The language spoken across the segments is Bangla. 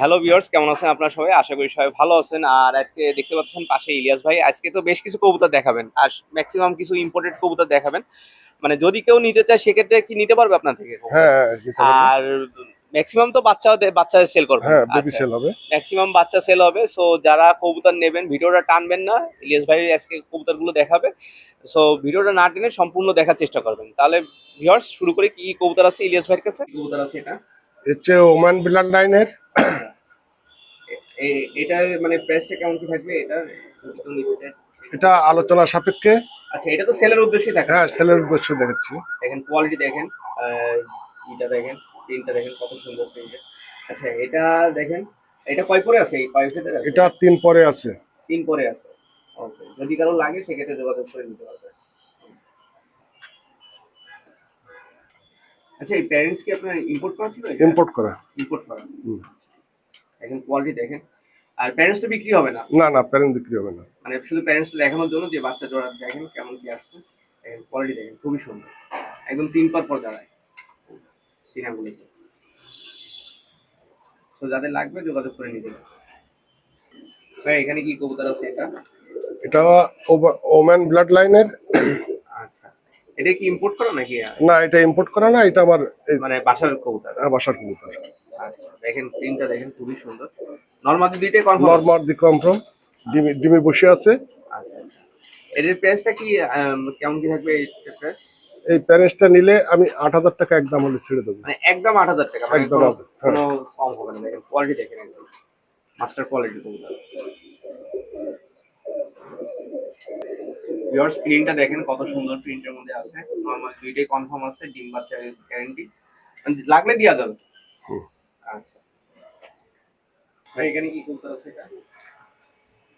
হ্যালো ভিউয়ার্স কেমন আছেন আপনারা সবাই? আশা করি সবাই ভালো আছেন। আর আজকে দেখতে পাচ্ছেন পাশে ইলিয়াস ভাই। আজকে তো বেশ কিছু কবুতর দেখাবেন আর ম্যাক্সিমাম কিছু ইম্পোর্টেড কবুতর দেখাবেন। মানে যদি কেউ নিতে চায় সেক্ষেত্রে কি নিতে পারবে আপনার থেকে? হ্যাঁ পারবেন। আর ম্যাক্সিমাম তো বাচ্চা বাচ্চা সেল করবে। হ্যাঁ বেবি সেল হবে। ম্যাক্সিমাম বাচ্চা সেল হবে। সো যারা কবুতর নেবেন ভিডিওটা টানবেন না। ইলিয়াস ভাই আজকে কবুতরগুলো দেখাবে। সো ভিডিওটা না টেনে সম্পূর্ণ দেখার চেষ্টা করবেন। তাহলে ভিউয়ার্স শুরু করে। কি কবুতর আছে ইলিয়াস ভাইয়ের কাছে? কবুতর আছে এটা। হচ্ছে ওমান ব্লাড লাইনের এটার মানে প্রাইসটা কেমন কি থাকবে? এটা। এটা আলোচনা সাপেক্ষে। আচ্ছা এটা তো সেলের উদ্দেশ্যে থাকে। হ্যাঁ সেলের উদ্দেশ্য দেখাচ্ছি। দেখেন কোয়ালিটি দেখেন আহ, দেখেন প্রিন্টটা দেখেন কত সুন্দর প্রিন্টের আচ্ছা এটা দেখেন এটা কয় পরে আছে? এই কয় এটা তিন পরে আছে। তিন পরে আছে। ওকে যদি কারও লাগে সেক্ষেত্রে যোগাযোগ করে নিতে পারবে। আচ্ছা এই প্যারেন্টস কি আপনার ইম্পোর্ট করা ছিল? ইম্পোর্ট করা। ইম্পোর্ট করা। দেখেন কোয়ালিটি দেখেন। আর প্যারেন্টস তো বিক্রি হবে না। না না প্যারেন্ট বিক্রি হবে না। মানে শুধু প্যারেন্টস দেখানোর জন্য যে বাচ্চা জোড়া দেখেন কেমন কি আসছে। দেখেন কোয়ালিটি দেখেন খুবই সুন্দর। একদম তিন পাত পর দাঁড়ায়। তিন তো। যাদের লাগবে যোগাযোগ করে নিতে ভাই এখানে কি কবুতর আছে এটা? এটা ওমান ব্লাড লাইনের আচ্ছা। এটা কি ইম্পোর্ট করা নাকি? না এটা ইম্পোর্ট করা না এটা আমার মানে বাসার কবুতর। আহ, বাসার কবুতর। দেখেন তিনটা দেখেন খুবই সুন্দর। কনফার্ম ডিমি ডিমে বসে আছে। আচ্ছা আচ্ছা। প্রাইসটা কি কেমন কি থাকবে এই প্যারেন্টসটা নিলে আমি আট হাজার টাকা একদম হলে ছেড়ে দেবো। মানে একদম আট হাজার টাকা মানে একদম কোনো- আট, হ্যাঁ। কোনো কম হবে না। দেখেন কোয়ালিটি দেখেন একদম। মাস্টার কোয়ালিটি ইয়ার স্ক্রিনটা দেখেন কত সুন্দর প্রিন্টের মধ্যে আছে। নরমাল দুইটাই কনফার্ম আছে ডিম গ্যারান্টি লাগলে দেওয়া যাবে। আচ্ছা। ভাই এখানে কি কবুতর আছে এটা?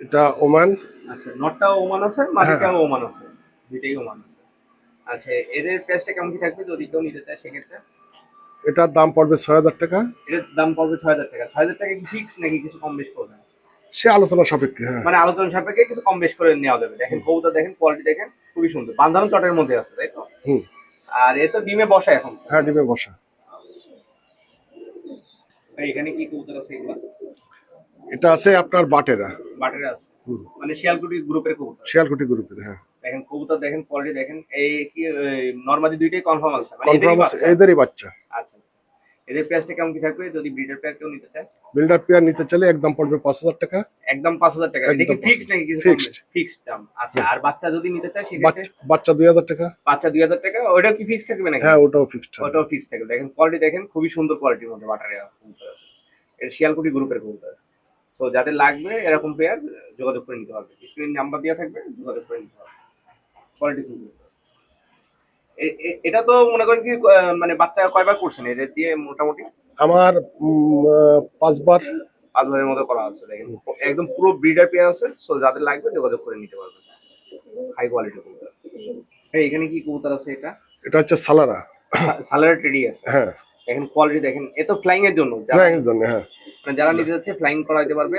এটা ওমান। আচ্ছা নটটাও ওমান আছে মাটিটাও ওমান আছে দুইটাই ওমান আছে। আচ্ছা এদের প্রাইসটা কেমন কি থাকবে? যদি কেউ নিতে চায় সেক্ষেত্রে? এটার দাম পড়বে ছয় হাজার টাকা। এটার দাম পড়বে ছয় হাজার টাকা। ছয় হাজার টাকা কি ফিক্স নাকি কিছু কম বেশ করবে? সে আলোচনা সাপেক্ষে হ্যাঁ। মানে আলোচনা সাপেক্ষে কিছু কম বেশ করে নেওয়া যাবে। দেখেন কবুতর দেখেন কোয়ালিটি দেখেন খুবই সুন্দর। বান্ধানো চটের মধ্যে আছে তাই তো? হুম। আর এ তো ডিমে বসা এখন। হ্যাঁ ডিমে বসা। এখানে কি কবুতর আছে এগুলো? এটা আছে আপনার বাটেরা। বাটারে আছে। মানে শিয়ালকুটি গ্রুপের কবুতর? শিয়ালকুটি গ্রুপের হ্যাঁ। দেখেন কবুতর দেখেন কোয়ালিটি দেখেন। এই কি নর্মালি দুইটাই কনফার্ম আছে মানে কনফার্ম বাচ্চা। এদেরই বাচ্চা। আচ্ছা এদের প্রাইসটা কেমন কি থাকবে? যদি ব্রিডার পেয়ার কেউ নিতে চায়? বিল্ডার পেয়ার নিতে চাইলে একদম পড়বে পাঁচ হাজার টাকা। একদম পাঁচ হাজার টাকা। এটা কি একদম ফিক্স নাকি কিছু Fixed. ফিক্সড দাম। আচ্ছা আর বাচ্চা যদি নিতে চায় সেক্ষেত্রে? বাচ্চা দুই হাজার টাকা। বাচ্চা দুই হাজার টাকা? ওটা কি ফিক্স থাকবে নাকি? হ্যাঁ ওটাও ফিক্সড ওটাও ফিক্স থাকবে। দেখেন কোয়ালিটি দেখেন খুবই সুন্দর কোয়ালিটির মধ্যে বাটারে আছে এটা শিয়ালকুটি গ্রুপের কবুতর তো যাদের লাগবে এরকম পেয়ার যোগাযোগ করে নিতে হবে স্ক্রিন নাম্বার দেওয়া থাকবে যোগাযোগ করে নিতে হবে কোয়ালিটি এটা তো মনে করেন কি মানে বাচ্চা কয়বার করছেন? এদের দিয়ে মোটামুটি? আমার পাঁচবার। পাঁচবারের মতো করা আছে দেখেন। একদম পুরো ব্রিডার পেয়ার আছে সো যাদের লাগবে যোগাযোগ করে নিতে পারবেন হাই কোয়ালিটি কবুতর এই এখানে কি কবুতর আছে এটা? এটা হচ্ছে সালারা সালার টেডি আছে। হ্যাঁ। দেখেন কোয়ালিটি দেখেন এ তো ফ্লাইং এর জন্য যারা- ফ্লাইং জন্য হ্যাঁ। মানে যারা নিতে যাচ্ছে ফ্লাইং করা যেতে পারবে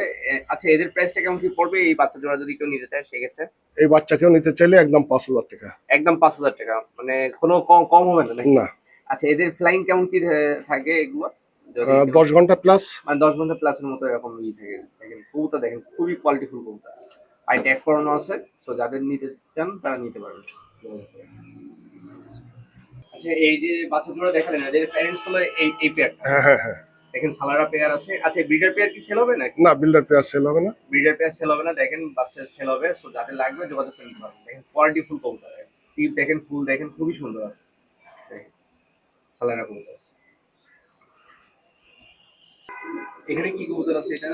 আচ্ছা এদের প্রাইসটা কেমন কি পড়বে? এই বাচ্চা জোড়া যদি কেউ নিতে চায় সেক্ষেত্রে? এই বাচ্চাকেও নিতে চাইলে একদম পাঁচ হাজার টাকা। একদম পাঁচ হাজার টাকা। মানে কোনো কম কম হবে না না। আচ্ছা এদের ফ্লাইং কেমন কি থাকে এগুলো? কেউ- দশ ঘণ্টা প্লাস মানে দশ ঘণ্টা প্লাসের মতো এরকম ই থাকে। দেখেন কবুতর দেখেন খুবই কোয়ালিটিফুল কবুতর। পাই ট্যাগ করানো আছে তো যাদের নিতে চান তারা নিতে পারবে। আচ্ছা এই যে বাচ্চা জোড়া দেখালেন এদের প্যারেন্টস হলো এই এই পেয়ারটা হ্যাঁ হ্যাঁ হ্যাঁ। দেখেন সালারা পেয়ার আছে। আচ্ছা ব্রিডার পেয়ার কি সেল হবে না বিল্ডার পেয়ার সেল হবে না। ব্রিডার পেয়ার সেল হবে না দেখেন বাচ্চা সেল হবে। যাদের লাগবে যোগাযোগ করে নিতে পারবেন। দেখেন কোয়ালিটি ফুল কবুতর। টিপ দেখেন ফুল দেখেন খুবই সুন্দর আছে। দেখেন, সালারা কবুতর। এখানে কি কবুতর আছে এটা?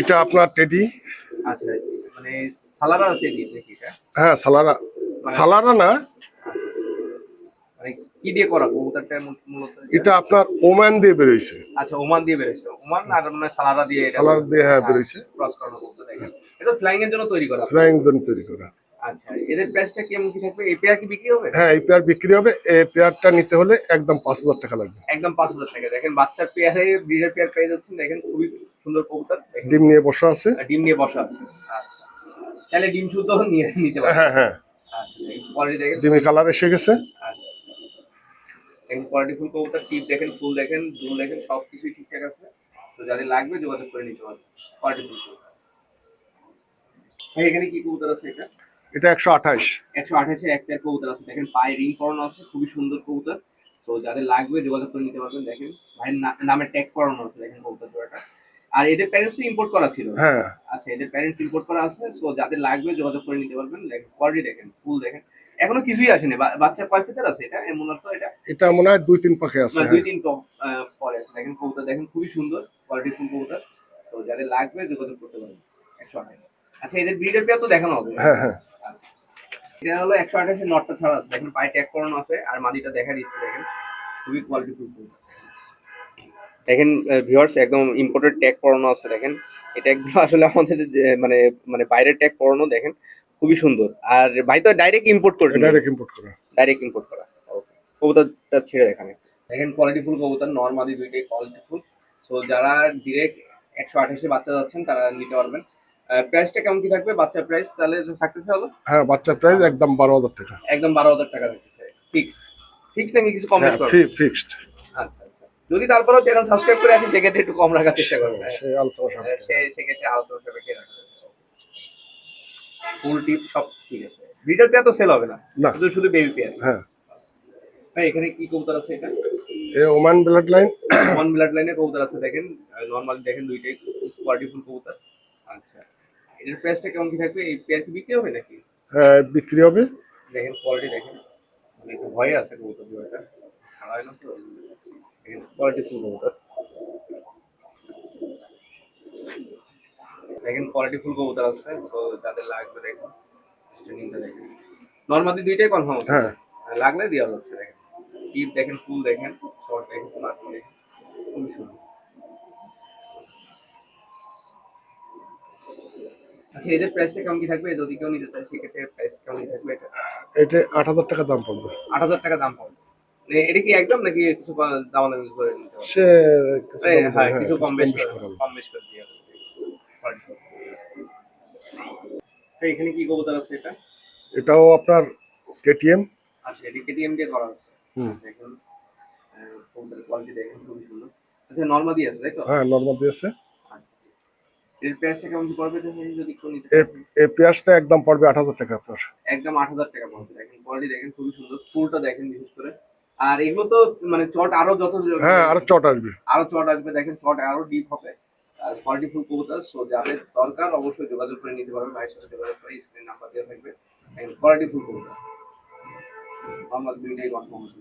এটা আপনার টেডি আচ্ছা মানে সালারা আছে নাকি এটা? হ্যাঁ সালারা। সালারা না। মানে কি দিয়ে করা কবুতরটা মূলত? এটা আপনার ওমান দিয়ে বেরোইছে। আচ্ছা ওমান দিয়ে ওমান আর মানে সালারা দিয়ে সালারা দিয়ে হ্যাঁ বেরোইছে। ক্রস করানো কবুতর দেখেন। এটা ফ্লাইং এর জন্য তৈরি করা? ফ্লাইং জন্য তৈরি করা। আচ্ছা এদের প্রাইসটা কেমন কি থাকবে? এই পেয়ার কি বিক্রি হবে? হ্যাঁ এই পেয়ার বিক্রি হবে। এই পেয়ারটা নিতে হলে একদম পাঁচ হাজার টাকা লাগবে। একদম পাঁচ হাজার টাকা। দেখেন বাচ্চার পেয়ারে ব্রিডের পেয়ার পেয়ে যাচ্ছেন। দেখেন খুবই সুন্দর কবুতর। ডিম নিয়ে বসা আছে। ডিম নিয়ে বসা আছে। আচ্ছা। তাহলে ডিম শুদ্ধ নিয়ে নিতে হ্যাঁ হ্যাঁ। আচ্ছা কোয়ালিটি দেখেন। ডিমে কালার এসে গেছে। আচ্ছা। দেখেন কোয়ালিটি ফুল কবুতর টিপ দেখেন ফুল দেখেন দুল দেখেন সব কিছুই ঠিকঠাক আছে। তো যাদের লাগবে যোগাযোগ করে নিতে পারবে কোয়ালিটি ফুল ভাই এখানে কি কবুতর আছে এটা? এটা একশো আঠাশ। একশো আঠাশে এক পেয়ার কবুতর আছে। দেখেন পায়ে রিং করানো আছে খুবই সুন্দর কবুতর। তো যাদের লাগবে যোগাযোগ করে নিতে পারবেন দেখেন ভাইয়ের নামে ট্যাগ করানো আছে দেখেন কবুতর জোড়াটা। আর এদের প্যারেন্টস ইম্পোর্ট করা ছিল? হ্যাঁ। আচ্ছা এদের প্যারেন্টস ইম্পোর্ট করা আছে তো যাদের লাগবে যোগাযোগ করে নিতে পারবেন। দেখেন কোয়ালিটি দেখেন ফুল দেখেন। এখনও কিছুই আসেনি। বাচ্চা কয় ফিটার আছে এটা? এমন অর্থ এটা? এটা মনে হয় দুই তিন পাখে আছে হ্যাঁ। দুই তিন পরে আছে। দেখেন কবুতর দেখেন খুবই সুন্দর কোয়ালিটি ফুল কবুতর। তো যাদের লাগবে যোগাযোগ করতে পারবেন একশো আঠাশ। আচ্ছা এদের ব্রিডের পেয়ার তো দেখানো হবে। হ্যাঁ হ্যাঁ। এটা হলো একশো আঠাশের নটটা ছাড়া আছে। দেখেন পায়ে ট্যাগ করানো আছে আর মাদিটা দেখা দিচ্ছে দেখেন। খুবই কোয়ালিটি ফুল দেখেন ভিউয়ার্স একদম ইম্পোর্টেড ট্যাগ করানো আছে দেখেন। এই ট্যাগগুলো আসলে আমাদের মানে মানে বাইরের ট্যাগ করানো দেখেন। খুবই সুন্দর। আর ভাই তো ডাইরেক্ট ইম্পোর্ট করে ডাইরেক্ট ইম্পোর্ট করা। ডাইরেক্ট ইম্পোর্ট করা। ওকে কবুতরটা ছেড়ে দেখানে দেখেন কোয়ালিটি ফুল কবুতর নর্মালি দুইটাই কোয়ালিটি ফুল সো যারা ডিরেক্ট একশো আঠাশে বাচ্চা যাচ্ছেন তারা নিতে পারবেন। প্রাইসটা কেমন কি থাকবে? বাচ্চার প্রাইস তাহলে থাকতেছে হলো হ্যাঁ বাচ্চার প্রাইস একদম বারো হাজার টাকা। একদম বারো হাজার টাকা দিতেছে। ফিক্স ফিক্স নাকি কিছু কম হ্যাঁ ফ্রি ফিক্সড আচ্ছা আচ্ছা। যদি তারপরেও চ্যানেল সাবস্ক্রাইব করে আসি সেক্ষেত্রে একটু কম রাখার চেষ্টা করব হ্যাঁ। সে- সেক্ষেত্রে আলোচনা ফুল টিপ সব ঠিক আছে। ভিডিও পেয়ার তো সেল হবে না। না। শুধু শুধু বেবি পেয়ার হ্যাঁ। ভাই এখানে কি কবুতর আছে এটা? এ Oman blood line one blood লাইনের কবুতর আছে দেখেন। নর্মালি দেখেন দুইটাই কোয়ালিটি ফুল কবুতর। আচ্ছা। এটার প্রাইসটা কেমন কি থাকবে? এই পেয়ার কি বিক্রি হবে নাকি? হ্যাঁ বিক্রি হবে। দেখেন কোয়ালিটি দেখেন। মানে একটু ভয় আছে কবুতর না তো। কোয়ালিটি ফুল কবুতর। দেখেন কোয়ালিটি ফুল কবুতর আছে তো যাদের লাগবে দেখেন স্ট্রেনিংটা দেখেন। নর্মালি দুইটাই কনফার্ম হ্যাঁ। লাগলে দেওয়া যাচ্ছে দেখেন। টিপ দেখেন ফুল দেখেন শর্ট দেখেন স্মার্ট দেখেন খুবই সুন্দর। আচ্ছা এদের প্রাইসটা কেমন কি থাকবে? যদি কেউ নিতে চায় সেক্ষেত্রে প্রাইস কেমন কি থাকবে এটা? এটা আট হাজার টাকা দাম পড়বে। আট হাজার টাকা দাম পাবে মানে এটা কি একদম নাকি কিছু ক- দাম করে নিতে হবে? সে এই, কম- হ্যাঁ হ্যাঁ, কিছু কম বেশ কম বেশ করে দিয়ে হবে। তো এখানে কি কবুতর আছে এটা? এটাও আপনার কেটিএম। আচ্ছা এটি কেটিএম দিয়ে করা আছে দেখুন কবুতরের কোয়ালিটি দেখেন খুবই সুন্দর। আচ্ছা নর্মালি আছে তাই তো? হ্যাঁ নর্মাল দিয়েছে আচ্ছা। এর প্রাইসটা কেমন পড়বে যদি কেউ নিতে এই পেঁয়াজটা একদম পড়বে আট হাজার টাকা আপনার। একদম আট হাজার টাকা পড়বে। দেখেন কোয়ালিটি দেখেন খুবই সুন্দর। ফুলটা দেখেন বিশেষ করে। আর এগুলো তো মানে চট আরও যত হ্যাঁ আরও চট আসবে। আরও চট আসবে। দেখেন চট আরও ডিপ হবে। কোয়ালিটি ফুল কবুতর সো যাদের দরকার অবশ্যই যোগাযোগ করে নিতে পারবেন ভাইয়ের সাথে যোগাযোগ করে স্ক্রিন নাম্বার দেওয়া থাকবে। কোয়ালিটি ফুল কবুতর। আমার দুইটাই আছে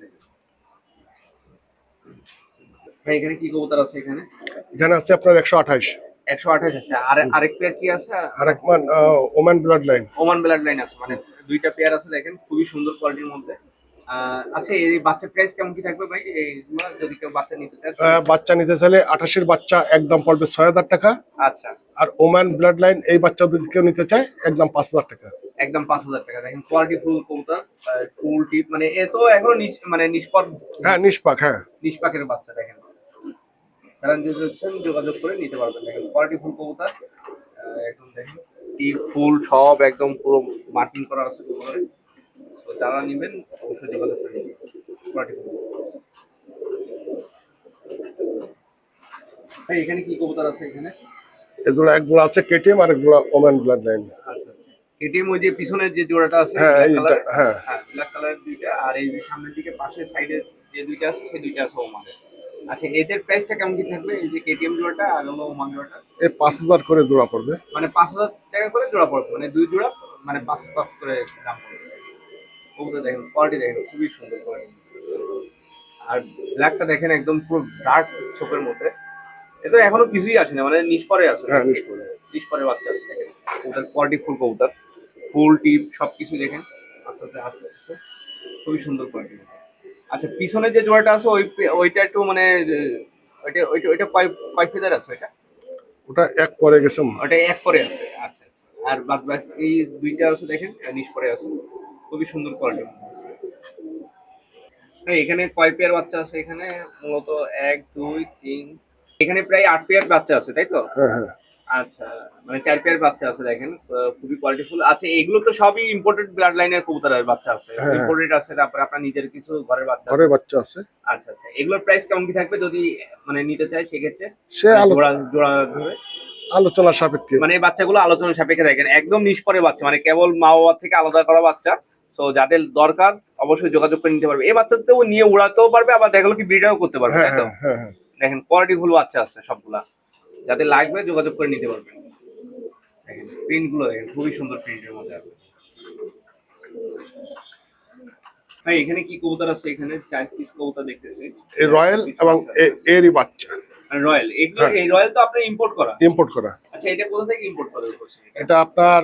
ভাই এখানে কি কবুতর আছে এখানে? এখানে আছে আপনার একশো আঠাইশ একশো আঠাশ আছে। আর আরেক পেয়ার কি আছে? আর এক মান Oman blood line Oman blood line আছে। মানে দুইটা পেয়ার আছে দেখেন খুবই সুন্দর কোয়ালিটির মধ্যে। আচ্ছা এই বাচ্চার প্রাইস কেমন কি থাকবে ভাই? যদি কেউ বাচ্চা নিতে চায় বাচ্চা নিতে চাইলে আঠাশের বাচ্চা একদম পড়বে ছয় হাজার টাকা। আচ্ছা। আর ওমান ব্লাড লাইন এই বাচ্চা যদি কেউ নিতে চায় একদম পাঁচ হাজার টাকা। একদম পাঁচ হাজার টাকা। দেখেন কোয়ালিটি ফুল কবুতর ফুল টিপ মানে এ তো এখন মানে নিষ্পদ হ্যাঁ নিষ্পাক হ্যাঁ। নিষ্পাকের বাচ্চা দেখেন। যারা যদি হচ্ছেন যোগাযোগ করে নিতে পারবেন। দেখেন কোয়ালিটি ফুল আহ, একদম দেখেন টিপ ফুল সব একদম পুরো মার্কিং করা আছে কবুতরে। তো যারা নেবেন অবশ্যই যোগাযোগ করে নেবেন। কোয়ালিটি ফুল ভাই এখানে কি কবুতর আছে এখানে? এগুলো একগুলো আছে কেটিএম আর একগুলো ওমান ব্লাড লাইন আচ্ছা ওই যে পিছনের যে জোড়াটা আছে হ্যাঁ, হ্যাঁ। ব্ল্যাক কালারের দুইটা আর এই যে সামনের দিকে পাশের সাইডে যে দুইটা আছে সেই দুইটা আছে ওমানের আচ্ছা এদের প্রাইসটা কেমন কি থাকবে? এই যে কেটিএম জোড়াটা আর হলো ওমান জোড়াটা? এই পাঁচ হাজার করে জোড়া পড়বে। মানে পাঁচ হাজার টাকা করে জোড়া পড়বে মানে দুই জোড়া মানে পাঁচ পাঁচ করে দাম পড়বে। কবুতর দেখেন কোয়ালিটি দেখেন খুবই সুন্দর কোয়ালিটি আর ব্ল্যাকটা দেখেন একদম পুরো ডার্ক চোখের মধ্যে। এটা এখনও কিছুই আসে না মানে নিষ্পরে আছে। হ্যাঁ নিষ্পরে ডিসপরে বাচ্চা আছে দেখেন। কবুতর কোয়ালিটি ফুল কবুতর। ফুল টিপ সব কিছু দেখেন। আস্তে আস্তে আস্তে আস্তে। খুবই সুন্দর কোয়ালিটি আচ্ছা পিছনে যে জোড়াটা আছে ওই ওইটা একটু মানে ওইটা ওইটা ওইটা পাইপ পাইপ ফেদার আছে ওইটা? ওটা এক পরে গেছে ওটা এক পরে আছে আচ্ছা। আর বাদ বাকি এই দুইটা আছে দেখেন নিচ পরে আছে। খুবই সুন্দর কোয়ালিটি এখানে কয় পেয়ার বাচ্চা আছে এখানে? মূলত এক দুই তিন। এখানে প্রায় আট পেয়ার বাচ্চা আছে তাই তো? হ্যাঁ হ্যাঁ। আচ্ছা মানে চার পেয়ার বাচ্চা আছে দেখেন খুবই কোয়ালিটিফুল আছে এগুলো তো সবই ইম্পোর্টেড ব্লাড লাইনের কবুতরের বাচ্চা আছে। হ্যাঁ। ইম্পোর্টেড আছে তারপরে আপনার নিজের কিছু ঘরের বাচ্চা আছে। ঘরের বাচ্চা আছে। আচ্ছা আচ্ছা। এগুলোর প্রাইস কেমন কি থাকবে যদি মানে নিতে চাই সেক্ষেত্রে? সে জোড়া জোড়া ধরে? আলোচনা সাপেক্ষে। মানে এই বাচ্চাগুলো আলোচনা সাপেক্ষে দেখেন একদম নিষ্পরে বাচ্চা মানে কেবল মা বাবা থেকে আলাদা করা বাচ্চা। তো যাদের দরকার অবশ্যই যোগাযোগ করে নিতে পারবে। এই বাচ্চাতেও নিয়ে উড়াতেও পারবে আবার দেখাল কি ব্রিডারও করতে পারবে হ্যাঁ তাই তো? হ্যাঁ হ্যাঁ দেখেন কোয়ালিটি ফুল বাচ্চা আছে সবগুলা। যাদের লাগবে যোগাযোগ করে নিতে পারবেন দেখেন প্রিন্টগুলো দেখেন খুবই সুন্দর প্রিন্টের মধ্যে আছে। ভাই এখানে কি কবুতর আছে? এখানে চার পিস কবুতর দেখতেছি। এই রয়্যাল এবং এরই বাচ্চা। রয়্যাল। এগুলো। এই রয়্যাল তো আপনার ইম্পোর্ট করা? ইম্পোর্ট করা। আচ্ছা এটা কোথা থেকে ইম্পোর্ট করা এটা আপনার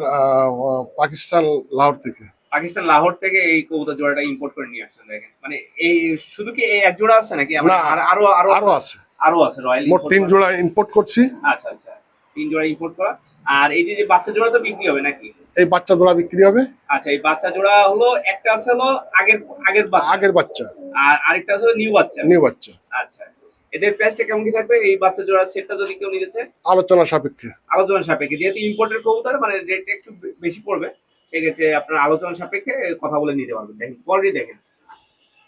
পাকিস্তান লাহোর থেকে। পাকিস্তান লাহোর থেকে এই কবুতর জোড়াটা ইম্পোর্ট করে নিয়ে আসছেন দেখেন। মানে এই শুধু কি এই এক জোড়া আছে নাকি? আমরা আর- আরও আরও আছে। আরও আছে রয়্যাল মোট তিন জোড়া ইম্পোর্ট করছি। আচ্ছা আচ্ছা। তিন জোড়া ইম্পোর্ট করা। আর এই যে বাচ্চা জোড়া তো বিক্রি হবে নাকি? এই বাচ্চা জোড়া বিক্রি হবে। আচ্ছা এই বাচ্চা জোড়া হলো একটা আছে হলো আগের আগের আগের বাচ্চা। আর আরেকটা আছে নিউ বাচ্চা। নিউ বাচ্চা। আচ্ছা। এদের প্রাইসটা কেমন কি থাকবে? এই বাচ্চা জোড়া সেটটা যদি কেউ নিতে চায়? আলোচনা সাপেক্ষে। আলোচনা সাপেক্ষে। যেহেতু ইম্পোর্টের কবুতর মানে রেট একটু বেশি পড়বে। সেক্ষেত্রে আপনার আলোচনা সাপেক্ষে কথা বলে নিতে পারবেন। দেখেন কোয়ালিটি দেখেন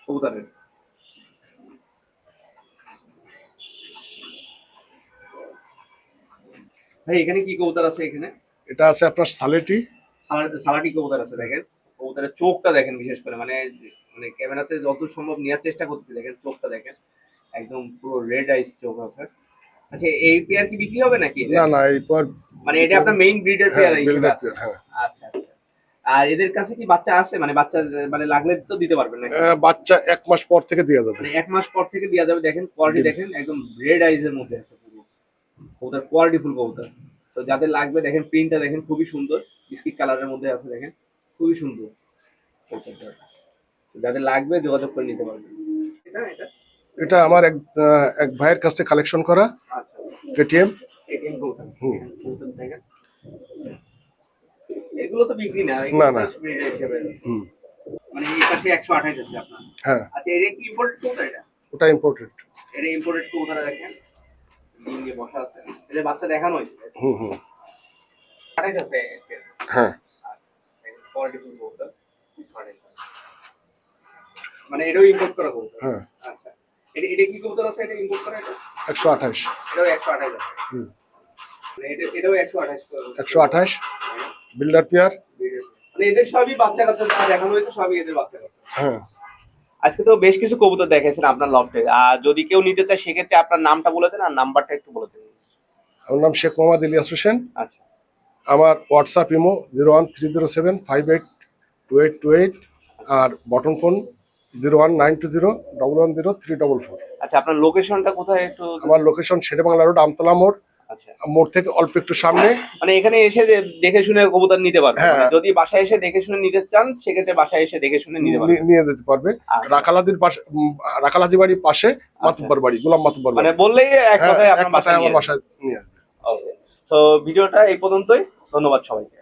কবুতরের। ভাই এখানে কি কবুতর আছে এখানে? এটা আছে আপনার সালেটি। সালাটি কবুতর আছে দেখেন। কবুতরের চোখটা দেখেন বিশেষ করে মানে মানে ক্যামেরাতে যত সম্ভব নেওয়ার চেষ্টা করছি দেখেন চোখটা দেখেন। একদম পুরো রেড আইস চোখ আছে। আচ্ছা এই পেয়ার কি বিক্রি হবে নাকি? না না এই পর মানে এটা আপনার মেইন ব্রিডের পেয়ার আচ্ছা আর এদের কাছে কি বাচ্চা আছে মানে বাচ্চা মানে লাগলে তো দিতে পারবেন আহ, বাচ্চা এক মাস পর থেকে দেওয়া যাবে। মানে এক মাস পর থেকে দেওয়া যাবে দেখেন কোয়ালিটি দেখেন একদম রেড আইজের মধ্যে আছে পুরো। কবুতর কোয়ালিটি ফুল কবুতর। তো যাদের লাগবে দেখেন প্রিন্টটা দেখেন খুবই সুন্দর। বিস্কিট কালারের মধ্যে আছে দেখেন খুবই সুন্দর যাদের লাগবে যোগাযোগ করে নিতে পারবেন। এটা এটা? এটা আমার এক এক ভাইয়ের কাছ থেকে কালেকশন করা আচ্ছা। কেটিএম এটিএম হুম। এগুলো তো বিক্রি না না, না। মানে এই পাশে একশো আঠাশ আছে আপনার। হ্যাঁ। আচ্ছা এটা কি ইম্পোর্টেড কবুতর এটা? ওটা ইম্পোর্টেড এটা ইম্পোর্টেড কবুতর দেখেন? দিয়ে বসা আছে। এটা বাচ্চা দেখানো হয়েছে। হুম হুম। আঠাশ আছে হ্যাঁ। কোয়ালিটি ফুল কবুতর মানে এটাও ইম্পোর্ট করা কবুতর? হ্যাঁ। আচ্ছা। এটা এটা কি কবুতর আছে এটা ইম্পোর্ট করা এটা? একশো আঠাশ। এটাও একশো আঠাশ আছে। হুম। একশো আঠাশ বিল্ডার পেয়ার মানে এদের সবই বাচ্চা কাচ্চা যা দেখানো হয়েছে সবই এদের বাচ্চা কাচ্চা। হ্যাঁ। আজকে তো বেশ কিছু কবুতর দেখেছেন আপনার লফটে। আর যদি কেউ নিতে চায় সেক্ষেত্রে আপনার নামটা বলে দেন আর নাম্বারটা একটু বলে দেন। আমার নাম শেখ মোহাম্মদ ইলিয়াস হোসেন। আচ্ছা। আমার WhatsApp imo zero one three zero seven five eight two eight two eight আর button phone zero one nine two zero double one zero three double four আচ্ছা আপনার লোকেশনটা কোথায় একটু আমার লোকেশন শেরে বাংলা রোড আমতলা মোড়। মোড় থেকে অল্প একটু সামনে। মানে এখানে এসে দেখে শুনে কবুতর নিতে পারবে। হ্যাঁ। মানে যদি বাসায় এসে দেখে শুনে নিতে চান সেক্ষেত্রে বাসায় এসে দেখে শুনে নিতে পারবে। নিয়ে যেতে পারবে। আচ্ছা। রাখালাদির পাশে রাখালাদি বাড়ির পাশে মাতুব্বর বাড়ি গোলাম মাতুব্বর বাড়ি। মানে বললেই এক হ্যাঁ, কথায় আপনার বাসায় আমার বাসায় নিয়ে আসবে। তো ভিডিওটা এই পর্যন্তই। ধন্যবাদ সবাইকে।